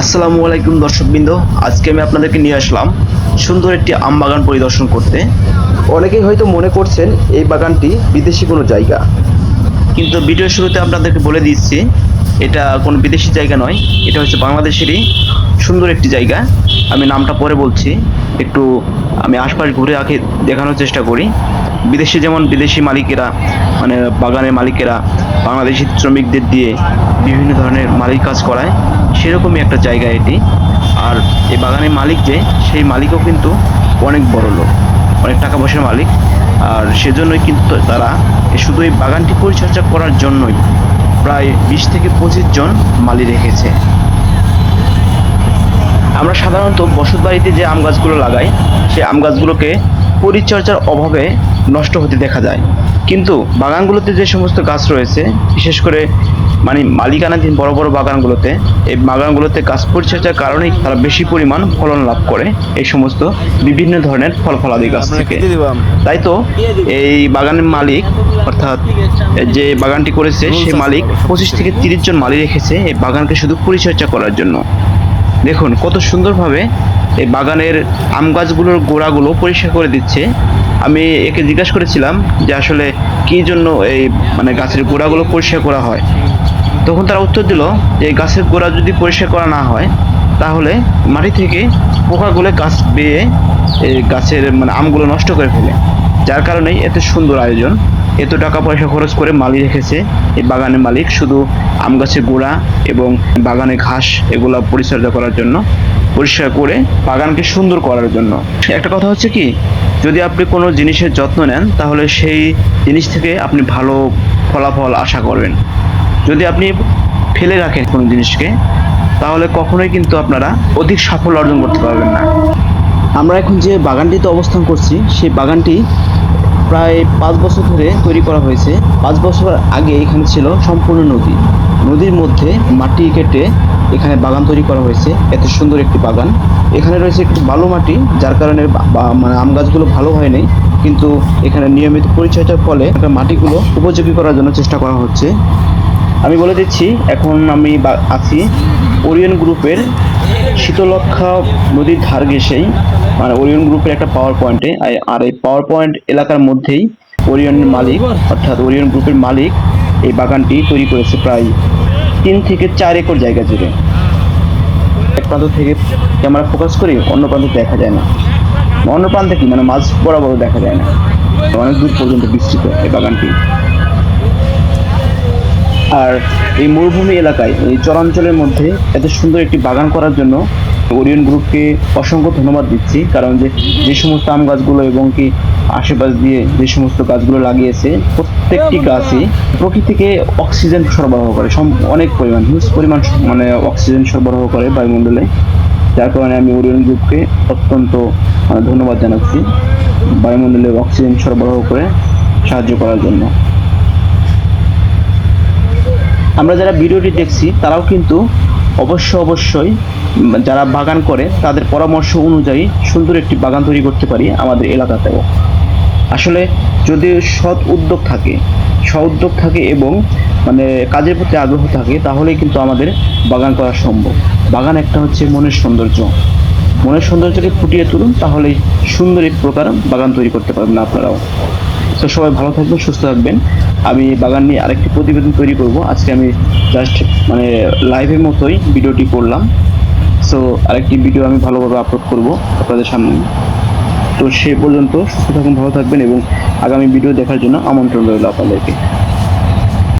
আসসালামু আলাইকুম দর্শকবৃন্দ। আজকে আমি আপনাদেরকে নিয়ে আসলাম সুন্দর একটি আম বাগান পরিদর্শন করতে। অনেকেই হয়তো মনে করছেন এই বাগানটি বিদেশি কোনো জায়গা। কিন্তু ভিডিওর শুরুতে আপনাদেরকে বলে দিচ্ছি, এটা কোনো বিদেশি জায়গা নয়, এটা হচ্ছে বাংলাদেশেরই সুন্দর একটি জায়গা। আমি নামটা পরে বলছি, একটু আমি আশপাশ ঘুরে আঁকে দেখানোর চেষ্টা করি। বিদেশে যেমন বিদেশি মালিকেরা মানে বাগানের মালিকেরা, বাংলাদেশি শ্রমিকদের দিয়ে বিভিন্ন ধরনের মালিক কাজ করায়, সেরকমই একটা জায়গা এটি। আর এই বাগানের মালিক যে, সেই মালিকও কিন্তু অনেক বড় লোক, অনেক টাকা পয়সার মালিক। আর সেজন্যই কিন্তু তারা শুধু এই বাগানটি পরিচর্যা করার জন্যই প্রায় বিশ থেকে পঁচিশ জন মালি রেখেছে। আমরা সাধারণত বসত বাড়িতে যে আম গাছগুলো লাগাই, সেই আম গাছগুলোকে পরিচর্যার অভাবে নষ্ট হতে দেখা যায়। কিন্তু বাগানগুলোতে যে সমস্ত গাছ রয়েছে বিশেষ করে মানে মালিকানাধীন বড় বড় বাগানগুলোতে এই বাগানগুলোতে গাছ পরিচর্যার কারণেই তারা বেশি পরিমাণ ফলন লাভ করে। এই সমস্ত বিভিন্ন ধরনের ফল ফলাদি গাছ থেকে। তাই তো এই বাগানের মালিক অর্থাৎ যে বাগানটি করেছে সেই মালিক পঁচিশ থেকে তিরিশ জন মালি রেখেছে এই বাগানকে শুধু পরিচর্যা করার জন্য। দেখুন, কত সুন্দরভাবে এই বাগানের আম গাছগুলোর গোড়াগুলো পরিষ্কার করে দিচ্ছে। আমি একে জিজ্ঞাসা করেছিলাম যে আসলে কী জন্য এই মানে গাছের গোড়াগুলো পরিষ্কার করা হয়। তখন তারা উত্তর দিল যে গাছের গোড়া যদি পরিষ্কার করা না হয়, তাহলে মাটি থেকে পোকাগুলো গাছ বেয়ে এই গাছের মানে আমগুলো নষ্ট করে ফেলে। যার কারণেই এত সুন্দর আয়োজন। এত টাকা পয়সা খরচ করে মালি রেখেছে এই বাগানের মালিক, শুধু আম গাছের গোড়া এবং বাগানে ঘাস এগুলো পরিচর্যা করার জন্য, পরিষ্কার করে বাগানকে সুন্দর করার জন্য। একটা কথা হচ্ছে কি, যদি আপনি কোনো জিনিসের যত্ন নেন, তাহলে সেই জিনিস থেকে আপনি ভালো ফলাফল আশা করবেন। যদি আপনি ফেলে রাখেন কোনো জিনিসকে, তাহলে কখনোই কিন্তু আপনারা অধিক সাফল্য অর্জন করতে পারবেন না। আমরা এখন যে বাগানটিতে অবস্থান করছি, সেই বাগানটি প্রায় পাঁচ বছর ধরে তৈরি করা হয়েছে। পাঁচ বছর আগে এখানে ছিল সম্পূর্ণ নদী। নদীর মধ্যে মাটি কেটে এখানে বাগান তৈরি করা হয়েছে। এত সুন্দর একটি বাগান। এখানে রয়েছে একটি বালু মাটি, যার কারণে মানে আম গাছগুলো ভালো হয়নি কিন্তু এখানে নিয়মিত পরিচর্যার ফলে মাটিগুলো উপযোগী করার জন্য চেষ্টা করা হচ্ছে। আমি বলে দিচ্ছি, এখন আমি আছি ওরিয়ন গ্রুপের শীতলক্ষা নদীর ধার ঘেসেই মানে ওরিয়ন গ্রুপের একটা পাওয়ার পয়েন্টে আর এই পাওয়ার পয়েন্ট এলাকার মধ্যেই ওরিয়নের মালিক, অর্থাৎ ওরিয়ন গ্রুপের মালিক এই বাগানটি তৈরি করেছে প্রায় তিন থেকে চার একর জায়গা জুড়ে। এক প্রান্ত থেকে ক্যামেরা ফোকাস করি, অন্য প্রান্ত দেখা যায় না। অন্য প্রান্তে কি? মানে মাছ বরাবর দেখা যায় না। অনেক দূর পর্যন্ত বিস্তৃত এই বাগানটি। আর এই মরুভূমি এলাকায়, এই চরাঞ্চলের মধ্যে এত সুন্দর একটি বাগান করার জন্য ওরিয়ন গ্রুপকে অসংখ্য ধন্যবাদ দিচ্ছি। কারণ যে যে সমস্ত আম গাছগুলো এবং কি আশেপাশ দিয়ে যে সমস্ত গাছগুলো লাগিয়েছে, প্রত্যেকটি গাছই প্রকৃতিকে অক্সিজেন সরবরাহ করে অনেক পরিমাণ, হিউজ পরিমাণ মানে অক্সিজেন সরবরাহ করে বায়ুমণ্ডলে। যার কারণে আমি ওরিয়ন গ্রুপকে অত্যন্ত মানে ধন্যবাদ জানাচ্ছি বায়ুমণ্ডলে অক্সিজেন সরবরাহ করে সাহায্য করার জন্য। আমরা যারা ভিডিওটি দেখছি, তারাও কিন্তু অবশ্য অবশ্যই যারা বাগান করে, তাদের পরামর্শ অনুযায়ী সুন্দর একটি বাগান তৈরি করতে পারি আমাদের এলাকাতেও। আসলে যদি সৎ উদ্যোগ থাকে, সৎ উদ্যোগ থাকে এবং মানে কাজের প্রতি আগ্রহ থাকে, তাহলেই কিন্তু আমাদের বাগান করা সম্ভব। বাগান একটা হচ্ছে মনের সৌন্দর্য। মনের সৌন্দর্যকে ফুটিয়ে তুলুন, তাহলেই সুন্দর এক প্রকার বাগান তৈরি করতে পারবেন আপনারাও। তো সবাই ভালো থাকবেন, সুস্থ থাকবেন। আমি বাগান নিয়ে আরেকটি প্রতিবেদন তৈরি করব। আজকে আমি জাস্ট মানে লাইভের মতোই ভিডিওটি করলাম। সো আরেকটি ভিডিও আমি ভালোভাবে আপলোড করব আপনাদের সামনে। তো সে পর্যন্ত সুস্থ থাকুন, ভালো থাকবেন এবং আগামী ভিডিও দেখার জন্য আমন্ত্রণ রইল আপনাদেরকে।